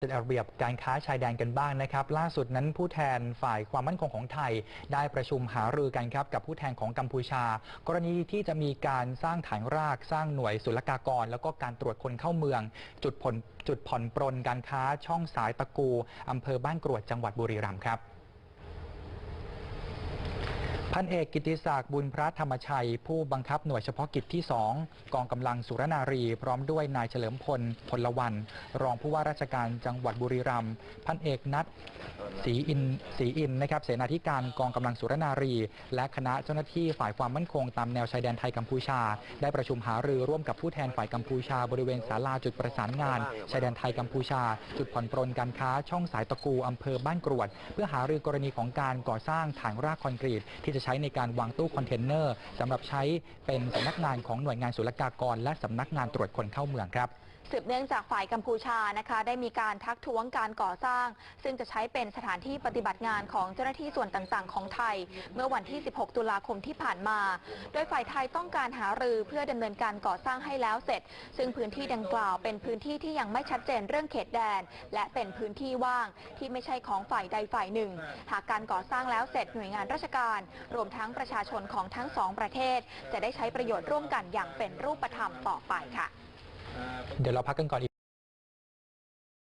จัดระเบียบการค้าชายแดนกันบ้างนะครับ ล่าสุดนั้นผู้แทนฝ่ายความมั่นคงของไทย ได้ประชุมหารือกันครับกับผู้แทนของกัมพูชา กรณีที่จะมีการสร้างฐานรากสร้างหน่วยศุลกากร แล้วก็การตรวจคนเข้าเมือง จุดผ่อนจุดผ่อนปรนการค้าช่องสายตะกูอำเภอบ้านกรวดจังหวัดบุรีรัมย์ครับ พันเอกกิติศักดิ์บุญพระธรรมชัย ผู้บังคับหน่วยเฉพาะกิจที่ 2 กองกำลังสุรนารี พร้อมด้วยนายเฉลิมพลพลวัน รองผู้ว่าราชการจังหวัดบุรีรัมย์พันเอกนัทศรีอินศรีอินนะครับเสนาธิการกองกำลังสุรนารี และคณะเจ้าหน้าที่ฝ่ายความมั่นคงตามแนวชายแดนไทยกัมพูชา ได้ประชุมหารือร่วมกับผู้แทนฝ่ายกัมพูชา บริเวณศาลาจุดประสานงานชายแดนไทยกัมพูชา จุดผ่อนปรนการค้าช่องสายตะกูอำเภอบ้านกรวด เพื่อหารือกรณีของการก่อสร้างฐานรากคอนกรีตที่จะช้ในการวางตู้คอนเทนเนอร์สำหรับใช้เป็นสำนักงานของหน่วยงานศุลกากร และสำนักงานตรวจคนเข้าเมืองครับสืบเนื่องจากฝ่ายกัมพูชานะคะได้มีการทักท้วงการก่อสร้าง ซึ่งจะใช้เป็นสถานที่ปฏิบัติงานของเจ้าหน้าที่ส่วนต่างๆ ของไทย เมื่อวันที่ 16 ตุลาคมที่ผ่านมา โดยฝ่ายไทยต้องการหารือเพื่อดำเนินการก่อสร้างให้แล้วเสร็จ ซึ่งพื้นที่ดังกล่าวเป็นพื้นที่ที่ยังไม่ชัดเจนเรื่องเขตแดน และเป็นพื้นที่ว่างที่ไม่ใช่ของฝ่ายใดฝ่ายหนึ่ง หากการก่อสร้างแล้วเสร็จหน่วยงานราชการรวมทั้งประชาชนของทั้งสองประเทศ จะได้ใช้ประโยชน์ร่วมกันอย่างเป็นรูปธรรมต่อไปค่ะ เดี๋ยวเราพักกันก่อนอี